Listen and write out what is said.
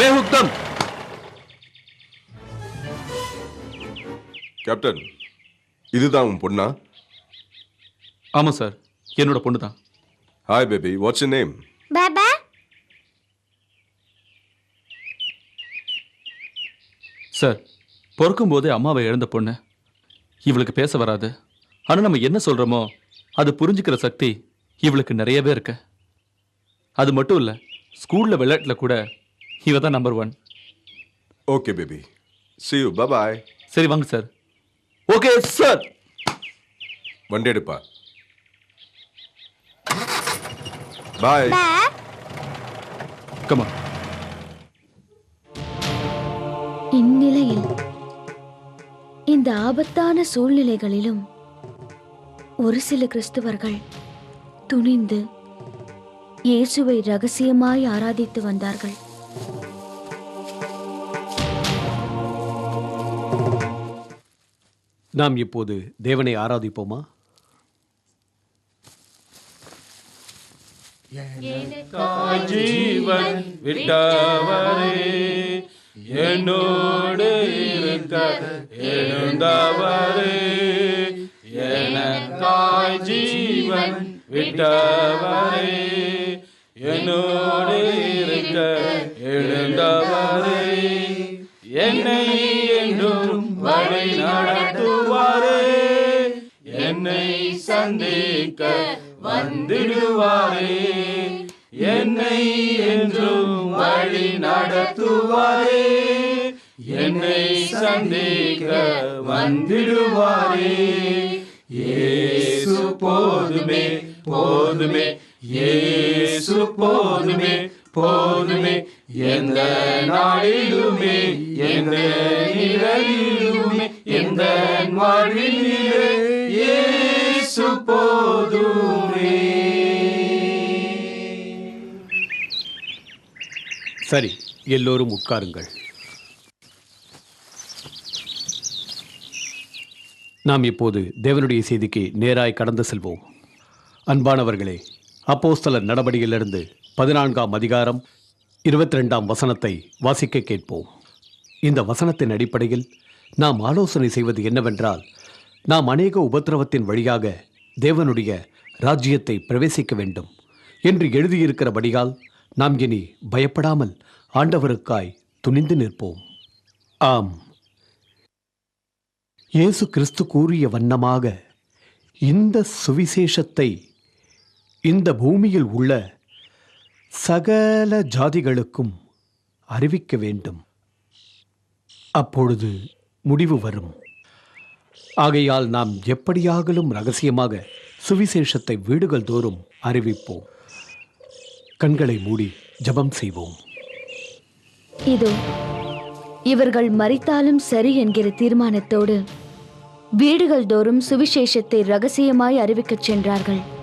मैं हुक्म கேப்டன் இதுதான் உன் பொண்ணா ஆமாம் சார் என்னோட பொண்ணு தான் hi baby what's name Baba sir பிறக்கும் போதே அம்மாவை இழந்த பொண்ணு இவளுக்கு பேச வராது ஆனால் நம்ம என்ன சொல்கிறோமோ அது புரிஞ்சுக்கிற சக்தி இவளுக்கு நிறையவே இருக்கு அது மட்டும் இல்லை ஸ்கூலில் விளையாட்டில் கூட இவ தான் number one okay baby see you. Bye bye சரி வாங்க சார் ஓகே சார் வண்டி எடுப்பா பாய் பா கமா இந்நிலையில் இந்த ஆபத்தான சூழ்நிலைகளிலும் ஒரு சில கிறிஸ்தவர்கள் துணிந்து இயேசுவை ரகசியமாய் ஆராதித்து வந்தார்கள். நாம் இப்போது தேவனை ஆராதிப்போமா? ஜீவன் விட்டவரே என்னோடு இருக்க எழுந்தவரே. எனக்காய் ஜீவன் விட்டவரே என்னோடு இருக்க எழுந்தவரே என்னை என்றும் வழி நடத்துவாரே. என்னை சந்திக்க வந்திடுவாரே. என்னை என்றும் வழி நடத்துவாரே. என்னை சந்திக்க வந்திடுவாரே. ஏசு போதுமே போதுமே. ஏசு போதுமே போதுமே. எந்த நாளிலுமே எந்த நிலையிலுமே எந்த வாழ்விலே இயேசு போதுமே. சரி எல்லோரும் உட்காருங்கள். நாம் இப்போது தேவனுடைய செய்திக்கு நேராய் கடந்து செல்வோம். அன்பானவர்களே அப்போஸ்தலர் நடபடியிலிருந்து பதினான்காம் அதிகாரம் இருபத்தி ரெண்டாம் வசனத்தை வாசிக்க கேட்போம். இந்த வசனத்தின் அடிப்படையில் நாம் ஆலோசனை செய்வது என்னவென்றால் நாம் அநேக உபத்திரவத்தின் வழியாக தேவனுடைய ராஜ்யத்தை பிரவேசிக்க வேண்டும் என்று எழுதியிருக்கிறபடியால் நாம் இனி பயப்படாமல் ஆண்டவருக்காய் துணிந்து நிற்போம். ஆம். இயேசு கிறிஸ்து கூறிய வண்ணமாக இந்த சுவிசேஷத்தை இந்த பூமியில் உள்ள சகல ஜாதிகளுக்கும் அறிவிக்க வேண்டும். அப்பொழுது முடிவு வரும். ஆகையால் நாம் எப்படியாகலும் ரகசியமாக சுவிசேஷத்தை வீடுகள் தோறும் அறிவிப்போம். கண்களை மூடி ஜெபம் செய்வோம். இதோ இவர்கள் மறித்தாலும் சரி என்கிற தீர்மானத்தோடு வீடுகள் தோறும் சுவிசேஷத்தை ரகசியமாய் அறிவிக்கச் சென்றார்கள்.